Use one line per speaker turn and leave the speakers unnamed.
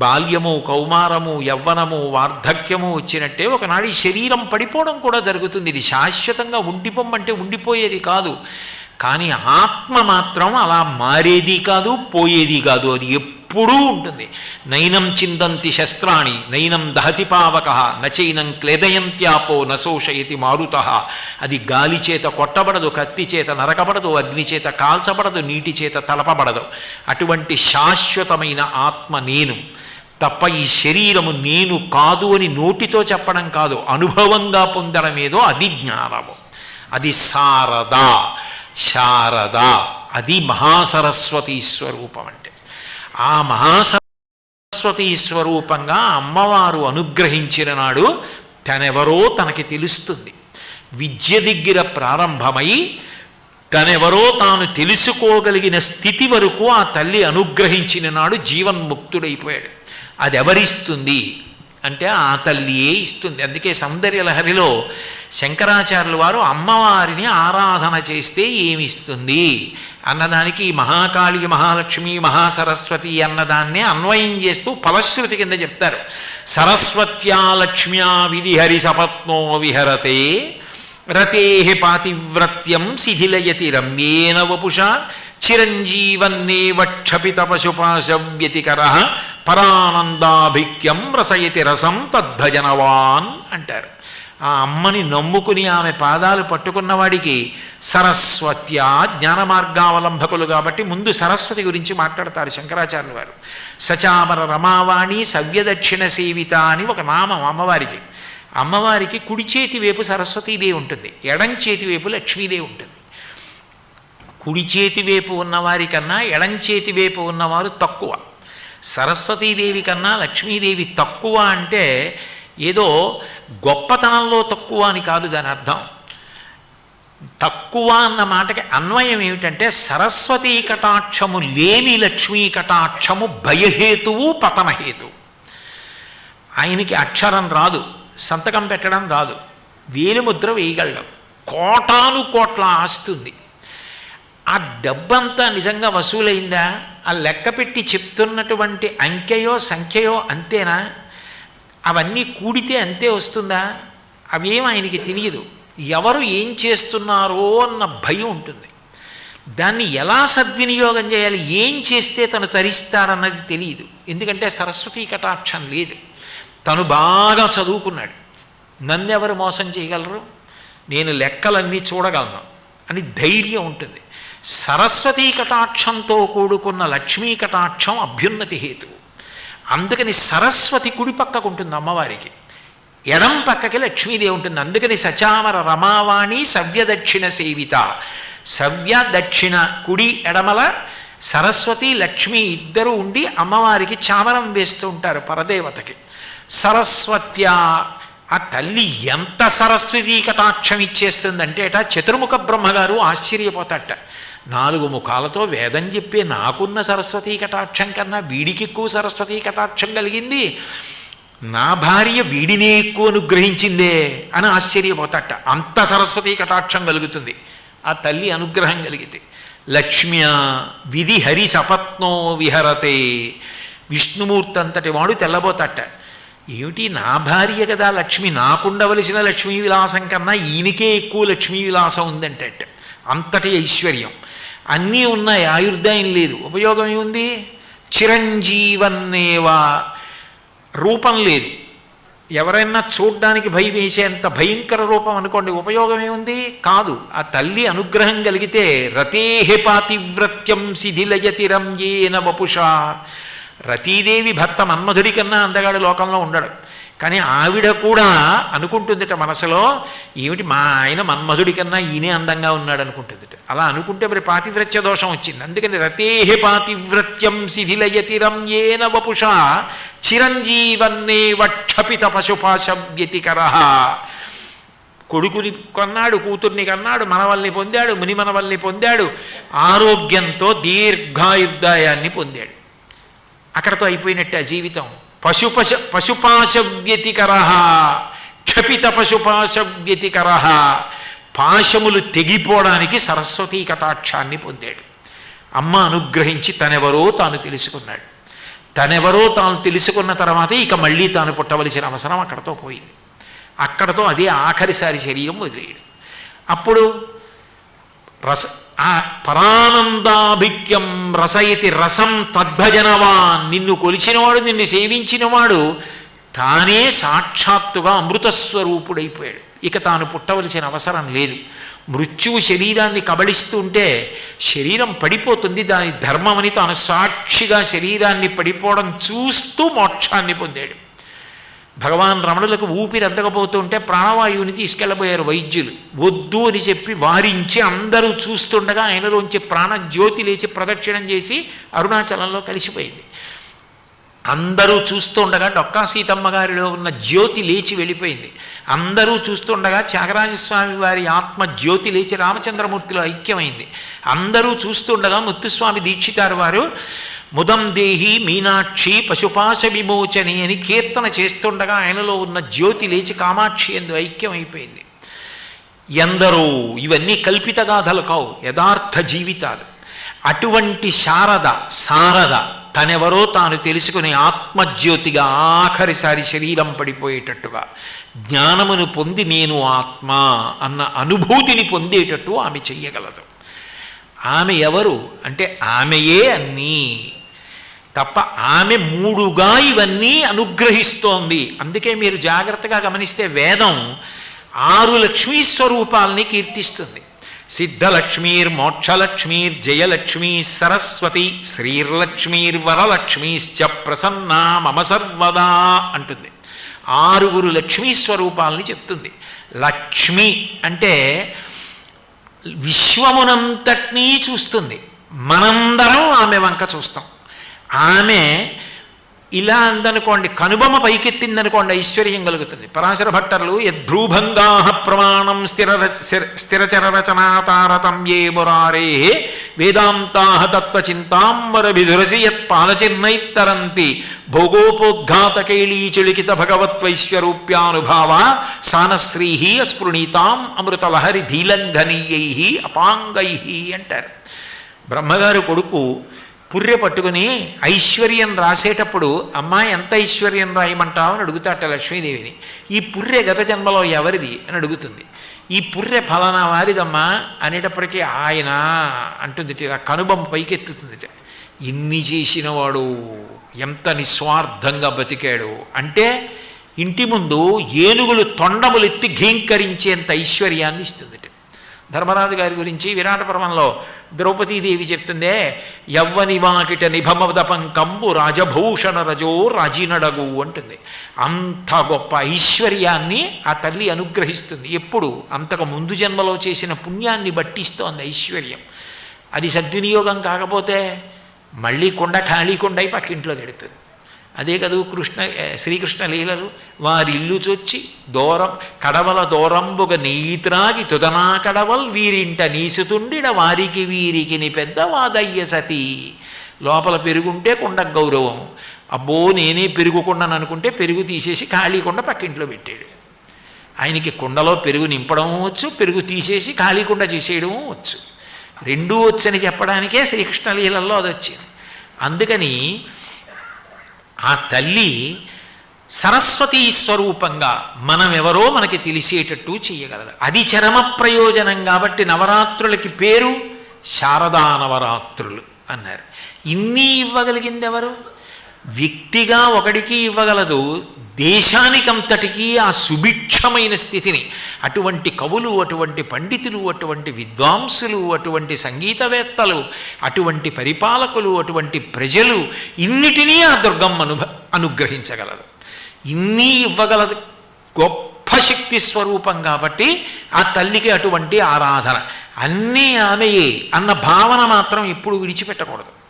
బాల్యము కౌమారము యవ్వనము వార్ధక్యము వచ్చినట్టే ఒకనాడు శరీరం పడిపోవడం కూడా జరుగుతుంది. ఇది శాశ్వతంగా ఉండిపోమంటే ఉండిపోయేది కాదు. కానీ ఆత్మ మాత్రం అలా మారేది కాదు పోయేది కాదు. అది ఎప్పుడూ ఉంటుంది. నైనం చిందంతి శస్త్రాణి నైనం దహతి పావక నచైనం క్లేదయంత్యాపో నశోషయతి మారుత. అది గాలి చేత కొట్టబడదు కత్తి చేత నరకబడదు అగ్ని చేత కాల్చబడదు నీటి చేత తలపబడదు. అటువంటి శాశ్వతమైన ఆత్మ నేను. తప్ప ఈ శరీరము నేను కాదు అని నోటితో చెప్పడం కాదు. అనుభవంగా పొందడం ఏదో అది జ్ఞానము. అది శారద. శారద. అది మహాసరస్వతి స్వరూపం అంటే. ఆ మహాసరస్వతి స్వరూపంగా అమ్మవారు అనుగ్రహించిన నాడు తనెవరో తనకి తెలుస్తుంది. విద్య దగ్గర ప్రారంభమై తనెవరో తాను తెలుసుకోగలిగిన స్థితి వరకు ఆ తల్లి అనుగ్రహించిన నాడు జీవన్ముక్తుడైపోయాడు. అది ఎవరిస్తుంది అంటే ఆ తల్లియే ఇస్తుంది. అందుకే సౌందర్యలహరిలో శంకరాచార్యుల వారు అమ్మవారిని ఆరాధన చేస్తే ఏమిస్తుంది? అన్నదానికి మహాకాళి మహాలక్ష్మి మహాసరస్వతి అన్నదాన్నే అన్వయం చేస్తూ ఫలశ్రుతి కింద చెప్తారు. సరస్వత్యా లక్ష్మ్యా విధిహరి సపత్నో విహరతే రతే పాతివ్రత్యం శిథిలయతి రమ్యేన వపుష చిరంజీవన్నేవ క్షపిత పశుపాశవ్యతికర పరానందాభిక్యం రసయతి రసం తద్భజనవాన్ అంటారు. ఆ అమ్మని నమ్ముకుని ఆమె పాదాలు పట్టుకున్నవాడికి సరస్వత్య జ్ఞాన మార్గావలంబకులు కాబట్టి ముందు సరస్వతి గురించి మాట్లాడతారు శంకరాచార్యులు వారు సచామర రమావాణి సవ్యదక్షిణ సేవిత అని ఒక నామం అమ్మవారికి. అమ్మవారికి కుడి చేతి వైపు సరస్వతీదేవి ఉంటుంది. ఎడం చేతి వైపు లక్ష్మీదేవి ఉంటుంది. కుడి చేతి వైపు ఉన్నవారి కన్నా ఎడం చేతి వైపు ఉన్నవారు తక్కువ. సరస్వతీదేవి కన్నా లక్ష్మీదేవి తక్కువ అంటే ఏదో గొప్పతనంలో తక్కువ అని కాదు దాని అర్థం. తక్కువ అన్న మాటకి అన్వయం ఏమిటంటే సరస్వతీ కటాక్షము లేని లక్ష్మీ కటాక్షము భయహేతువు పతనహేతువు ఆయనకి అక్షరం రాదు సంతకం పెట్టడం రాదు వేలిముద్ర వేయగలడం. కోటాను కోట్ల ఆస్తుంది ఆ డబ్బంతా నిజంగా వసూలైందా? ఆ లెక్క పెట్టి చెప్తున్నటువంటి అంకెయో సంఖ్యయో అంతేనా? అవన్నీ కూడితే అంతే వస్తుందా? అవేం ఆయనకి తెలియదు. ఎవరు ఏం చేస్తున్నారో అన్న భయం ఉంటుంది. దాన్ని ఎలా సద్వినియోగం చేయాలి? ఏం చేస్తే తను తరిస్తాడన్నది తెలియదు. ఎందుకంటే సరస్వతీ కటాక్షం లేదు. తను బాగా చదువుకున్నాడు. నన్ను ఎవరు మోసం చేయగలరు? నేను లెక్కలన్నీ చూడగలను అని ధైర్యం ఉంటుంది. సరస్వతీ కటాక్షంతో కూడుకున్న లక్ష్మీ కటాక్షం అభ్యున్నతి హేతు. అందుకని సరస్వతి కుడి పక్కకు ఉంటుంది అమ్మవారికి. ఎడం పక్కకి లక్ష్మీదేవి ఉంటుంది. అందుకని సచామర రమావాణి సవ్యదక్షిణ సేవిత. సవ్య దక్షిణ కుడి ఎడమల సరస్వతి లక్ష్మి ఇద్దరు ఉండి అమ్మవారికి చామరం వేస్తూ ఉంటారు పరదేవతకి. సరస్వత్య ఆ తల్లి ఎంత సరస్వతీ కటాక్షం ఇచ్చేస్తుందంటే అట చతుర్ముఖ బ్రహ్మగారు ఆశ్చర్యపోతాట నాలుగు ముఖాలతో వేదం చెప్పే నాకున్న సరస్వతీ కటాక్షం కన్నా వీడికి ఎక్కువ సరస్వతీ కటాక్షం కలిగింది. నా భార్య వీడినే ఎక్కువ అనుగ్రహించిందే అని ఆశ్చర్యపోతాట. అంత సరస్వతీ కటాక్షం కలుగుతుంది. ఆ తల్లి అనుగ్రహం కలిగితే లక్ష్మ్య విధి హరి సపత్నో విహరతే. విష్ణుమూర్తి అంతటి వాడు తెల్లబోతాట. ఏమిటి నా భార్య కదా లక్ష్మి? నాకుండవలసిన లక్ష్మీ విలాసం కన్నా ఈయనకే ఎక్కువ లక్ష్మీ విలాసం ఉందంటే అంతటి ఐశ్వర్యం. అన్నీ ఉన్నాయి ఆయుర్దాయం లేదు. ఉపయోగం ఏముంది? చిరంజీవన్నేవా? రూపం లేదు. ఎవరైనా చూడ్డానికి భయం వేసేంత భయంకర రూపం అనుకోండి ఉపయోగం ఏముంది? కాదు. ఆ తల్లి అనుగ్రహం కలిగితే రతేహి పాతివ్రత్యం శిథిలయతి రమ్యేన వపుష రతీదేవి భర్త మన్మధుడి కన్నా అందగాడు లోకంలో ఉండడు. కానీ ఆవిడ కూడా అనుకుంటుందిట మనసులో ఏమిటి మా ఆయన మన్మధుడి కన్నా ఈయనే అందంగా ఉన్నాడు అనుకుంటుందిట అలా అనుకుంటే మరి పాతివ్రత్య దోషం వచ్చింది. అందుకని రతేహే పాతివ్రత్యం శిథిలయతి రమ్యేన వపుష చిరంజీవన్నే వక్షపిత పశుపాశవ్యతికర. కొడుకుని కొన్నాడు కూతుర్ని కన్నాడు మనవల్ని పొందాడు ముని మనవల్ని పొందాడు ఆరోగ్యంతో దీర్ఘాయుర్దాయాన్ని పొందాడు. అక్కడతో అయిపోయినట్టు ఆ జీవితం. పశుపశ పశుపాశవ్యతికర క్షపిత పశుపాశవ్యతికర పాశములు తెగిపోవడానికి సరస్వతీ కటాక్షాన్ని పొందాడు. అమ్మ అనుగ్రహించి తనెవరో తాను తెలుసుకున్నాడు. తనెవరో తాను తెలుసుకున్న తర్వాత ఇక మళ్ళీ తాను పుట్టవలసిన అవసరం అక్కడతో పోయింది. అక్కడతో అదే ఆఖరిసారి శరీరం వదిలేయడు. అప్పుడు రస ఆ పరానందాభిక్యం రసయతి రసం తద్భజనవాన్. నిన్ను కొలిచినవాడు నిన్ను సేవించినవాడు తానే సాక్షాత్తుగా అమృతస్వరూపుడైపోయాడు. ఇక తాను పుట్టవలసిన అవసరం లేదు. మృత్యువు శరీరాన్ని కబళిస్తుంటే శరీరం పడిపోతుంది. దాని ధర్మమని తాను సాక్షిగా శరీరాన్ని పడిపోవడం చూస్తూ మోక్షాన్ని పొందాడు. భగవాన్ రమణులకు ఊపిరి అందకపోతుంటే ప్రాణవాయువుని తీసుకెళ్ళబోయారు వైద్యులు. వద్దు అని చెప్పి వారించి అందరూ చూస్తుండగా ఆయనలోంచి ప్రాణజ్యోతి లేచి ప్రదక్షిణం చేసి అరుణాచలంలో కలిసిపోయింది. అందరూ చూస్తుండగా డొక్కా సీతమ్మ గారిలో ఉన్న జ్యోతి లేచి వెళ్ళిపోయింది. అందరూ చూస్తుండగా త్యాగరాజస్వామి వారి ఆత్మ జ్యోతి లేచి రామచంద్రమూర్తిలో ఐక్యమైంది. అందరూ చూస్తుండగా ముత్తుస్వామి దీక్షితారు వారు. ముదం దేహి మీనాక్షి పశుపాశ విమోచని అని కీర్తన చేస్తుండగా ఆయనలో ఉన్న జ్యోతి లేచి కామాక్షి ఎందు ఐక్యమైపోయింది. ఎందరో ఇవన్నీ కల్పిత గాథలు కావు యథార్థ జీవితాలు. అటువంటి శారద సారద తనెవరో తాను తెలుసుకుని ఆత్మజ్యోతిగా ఆఖరిసారి శరీరం పడిపోయేటట్టుగా జ్ఞానమును పొంది నేను ఆత్మ అన్న అనుభూతిని పొందేటట్టు ఆమె చెయ్యగలదు. ఆమె ఎవరు? అంటే ఆమెయే అన్నీ. తప్ప ఆమె మూడుగా ఇవన్నీ అనుగ్రహిస్తోంది. అందుకే మీరు జాగ్రత్తగా గమనిస్తే వేదం ఆరు లక్ష్మీ స్వరూపాలని కీర్తిస్తుంది. సిద్ధలక్ష్మీర్ మోక్షలక్ష్మీర్ జయలక్ష్మీ సరస్వతి శ్రీర్లక్ష్మీర్ వరలక్ష్మీశ్చ ప్రసన్నా మమ సర్వదా అంటుంది. ఆరుగురు లక్ష్మీ స్వరూపాలని చెప్తుంది. లక్ష్మి అంటే విశ్వమునంతటినీ చూస్తుంది. మనందరం ఆమె వంక చూస్తాం. ఆమె ఇలా అందనుకోండి కనుబొమ్మ పైకెత్తిందనుకోండి ఐశ్వర్యం కలుగుతుంది. పరాశర భట్టర్లు యద్భ్రూభంగా ప్రమాణం స్థిర స్థిరచర రచనా తారతమ్యే మురారే వేదాంతా తత్వచింతాంబర విధురసి యత్పాలచిన్నైత్తరంతి భోగోపోద్ఘాతకైళీచులికిత భగవత్వైశ్వరూప్యానుభావ సానశ్రీ అస్పృణీతాం అమృతలహరి ధీలంఘనీయై అపాంగై అంటారు. బ్రహ్మగారు కొడుకు పుర్రె పట్టుకుని ఐశ్వర్యం రాసేటప్పుడు అమ్మా ఎంత ఐశ్వర్యం రాయమంటావు? అని అడుగుతాట లక్ష్మీదేవిని. ఈ పుర్రె గత జన్మలో ఎవరిది? అని అడుగుతుంది. ఈ పుర్రె ఫలానా వారిదమ్మా? అనేటప్పటికీ ఆయన అంటుంది ఆ కనుబొమ్మ పైకెత్తుతుంది ఇన్ని చేసినవాడు ఎంత నిస్వార్థంగా బతికాడు? అంటే ఇంటి ముందు ఏనుగులు తొండములెత్తి ఘీంకరించేంత ఐశ్వర్యాన్ని ఇస్తుంది ధర్మరాజు గారి గురించి విరాట పర్వంలో ద్రౌపదీదేవి చెప్తుందే యవ్వని వాకిట నిభమదపం కంబు రాజభూషణ రజో రాజినడగు అంటుంది. అంత గొప్ప ఐశ్వర్యాన్ని ఆ తల్లి అనుగ్రహిస్తుంది. ఎప్పుడు? అంతకు ముందు జన్మలో చేసిన పుణ్యాన్ని బట్టిస్తోంది ఐశ్వర్యం. అది సద్వినియోగం కాకపోతే మళ్ళీ కొండ ఖాళీ కొండై పక్కింట్లో గెడుతుంది. అదే కదూ కృష్ణ శ్రీకృష్ణ లీలలు. వారి ఇల్లు చొచ్చి దూరం కడవల దూరంబుగ నీత్రాగి తుదనా కడవల్ వీరింట నీసుతుండిన వారికి వీరికి ని పెద్ద వాదయ్య సతీ. లోపల పెరుగుంటే కొండ గౌరవం. అబ్బో నేనే పెరుగుకుండాను అనుకుంటే పెరుగు తీసేసి ఖాళీ కొండ పక్కింట్లో పెట్టాడు. ఆయనకి కుండలో పెరుగు నింపడం వచ్చు పెరుగు తీసేసి ఖాళీ కుండ చేసేయడం వచ్చు. రెండూ వచ్చని చెప్పడానికే శ్రీకృష్ణలీలలో అది వచ్చింది అందుకని ఆ తల్లి సరస్వతీ స్వరూపంగా మనమెవరో మనకి తెలిసేటట్టు చేయగలదు అది చరమ ప్రయోజనం కాబట్టి నవరాత్రులకి పేరు శారదా నవరాత్రులు అన్నారు. ఇన్ని ఇవ్వగలిగింది ఎవరు వ్యక్తిగా ఒకడికి ఇవ్వగలదు దేశానికంతటికీ ఆ సుభిక్షమైన స్థితిని. అటువంటి కవులు అటువంటి పండితులు అటువంటి విద్వాంసులు అటువంటి సంగీతవేత్తలు అటువంటి పరిపాలకులు అటువంటి ప్రజలు ఇన్నిటినీ ఆ దుర్గమ్మ అను అనుగ్రహించగలదు. ఇన్ని ఇవ్వగలదు. గొప్ప శక్తి స్వరూపం కాబట్టి ఆ తల్లికి అటువంటి ఆరాధన. అన్నీ ఆమెయే అన్న భావన మాత్రం ఎప్పుడు విడిచిపెట్టకూడదు.